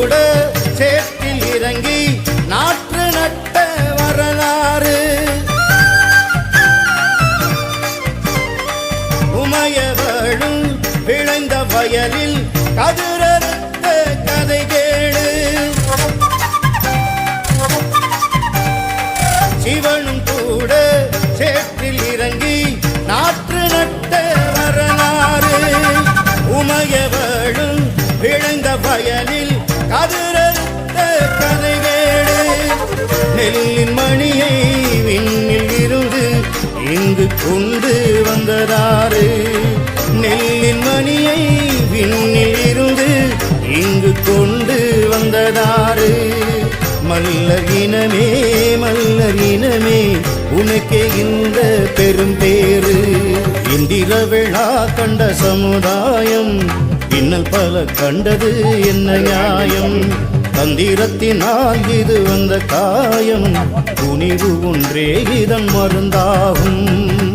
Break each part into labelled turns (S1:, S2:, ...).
S1: கூட சேற்றில் இறங்கி நாற்று நட்ட வரலாறு. உமையவளும் விளைந்த வயலில் கதிரறுத்த கதை கேடு சிவனும் கூட சேற்றில் இறங்கி நாற்று நட்ட வரலாறு. உமையவளும் விளைந்த வயலில் கதிரறுத்த கதைகேடு நெல்லின் மணியை விண்ணில் இருந்து இங்கு கொண்டு வந்ததாறு. நெல்லின் மணியை விண்ணில் இருந்து இங்கு கொண்டு வந்ததாறு. மல்லர் இனமே மல்லர் இனமே உனக்கே இந்த பெரும் பேரு இந்திர விழா கண்ட சமுதாயம் இன்னல் பல கண்டது என்ன நியாயம்? தந்திரத்தினால் இது வந்த காயம். துணிவு ஒன்றே இதன் மருந்தாகும்.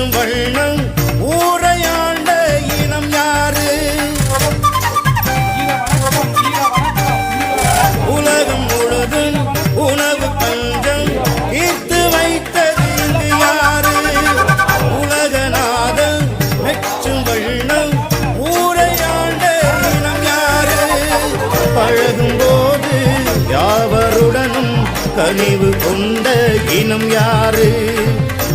S1: மெச்சும் வண்ணம் ஊரையாண்ட இனம் யாரு? உலகம் முழுதும் உணவு பஞ்சம் தீர்த்து வைத்தது இங்கு யாரு? உலகநாதன் மெச்சும் வண்ணம் ஊரையாண்ட இனம் யாரு? பழகும் போது யாவருடனும் கனிவு கொண்ட இனம் யாரு?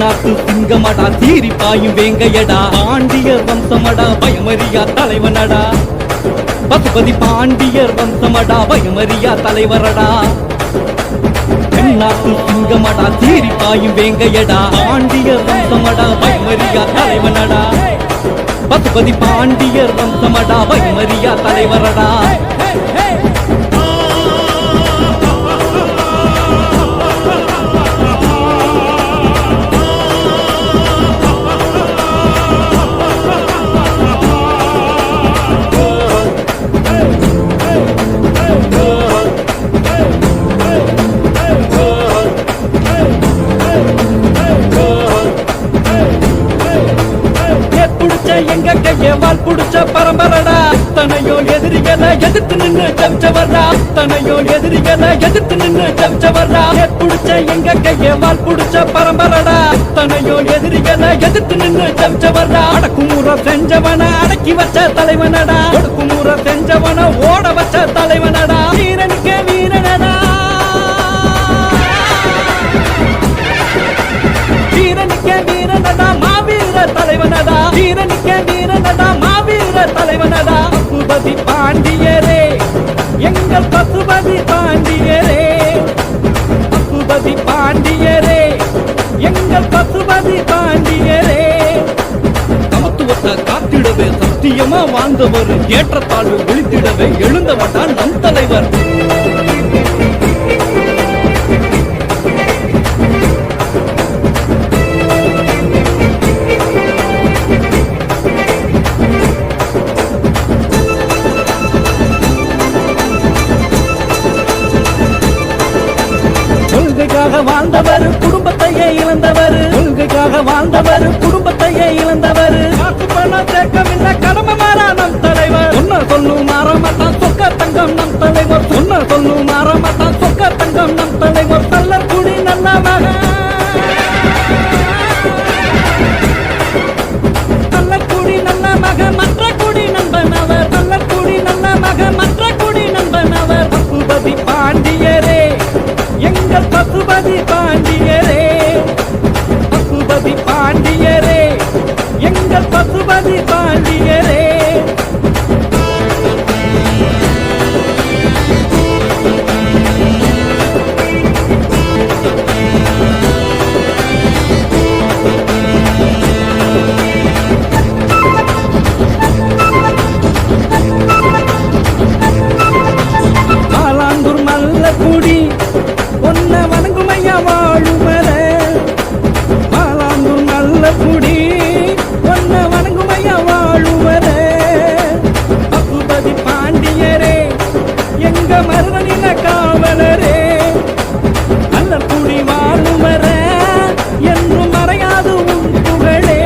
S2: தென்னாட்டு சிங்கமடா தீரி பாயும் வேங்கையடா. பாண்டியர் வம்சமடா பயமறியா தலைவனடா. பசுபதி பாண்டியர் வம்சமடா பயமறியா தலைவரடா. தென்னாட்டு சிங்கமடா தீரி பாயும் வேங்கையடா. பாண்டியர் வம்சமடா பயமறியா தலைவனடா. பசுபதி பாண்டியர் வம்சமடா பயமறியா தலைவரடா. பரம்பரடா அத்தனையோ எதிரிகளை எதிர்த்து நின்று ஜம்சவர்டா அத்தனையோ எதிரிகளை எதிர்த்து நின்று ஜம்சவர்டா புடிச்ச எங்க கைய வால் புடிச்ச பரம்பரடா அத்தனையோ எதிரிகளை எதிர்த்து நின்று ஜம்சவர்டா அடக்குமுறை செஞ்சவன அடக்கி வச்ச தலைவனடா? ஒடுக்குமுறை செஞ்சவன ஓட வச்ச தலைவனடா? வீரனுக்கு வீரனடா? வீரனுக்கு வீரனடா? மாவீர தலைவனடா? வீரனுக்கு வீரனடா? மாவீர தலைவனடா. பசுபதி பாண்டியரே. எங்கள் பசுபதி பாண்டியரே. பசுபதி பாண்டியரே. எங்கள் பசுபதி பாண்டியரே. சமத்துவத்தை காத்திடவே சத்தியமா வாழ்ந்தவர். ஏற்றத்தாழ்வு விழித்திடவே எழுந்தவன் தான் நம் தலைவர். ஒவ்வொரு குடும்ப ஆம்பூர் மல்லக்குடி. ஒன்ன வணங்கும் ஐயா வாழுமல. மாலாம்பூர் மல்லக்குடி. ஒன்ன வணங்கும் ஐயா வாழுமல. பகுபதி பாண்டியரே எங்க மருவனில காவலரே. மல்லக்குடி வாழுமர என்றும் மறையாது உன் புகழே.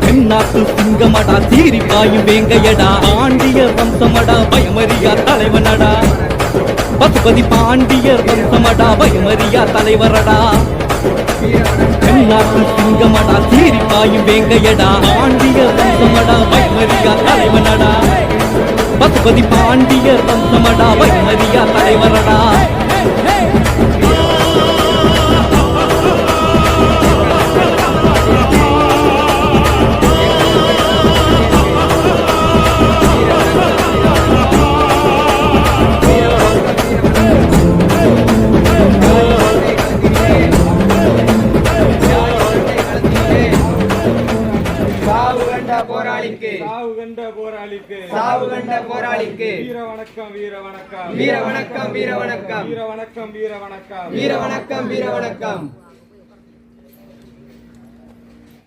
S2: தென்னாட்டு சிங்கமடா தீரி பாயும் வேங்கையடா. ஆண்டிய வம்சமடா பயமறியா தலைவனடா. பசுபதி பாண்டியர் வந்தமடா பயமறியா தலைவரடா. தென்னாட்டு சிங்கமடா தீரி பாயும் வேங்கையடா. பாண்டியர் வந்தமடா பயமறியா தலைவனடா. பசுபதி பாண்டியர் வந்தமடா பயமறியா தலைவரடா.
S3: போராளிக்கு
S4: சாவு கண்ட போராளிக்கு.
S3: சாவு கண்ட போராளிக்கு.
S4: வீர வணக்கம் வீர வணக்கம்
S3: வீர வணக்கம் வீர வணக்கம்
S4: வீர வணக்கம் வீர வணக்கம்
S3: வீர வணக்கம் வீர வணக்கம்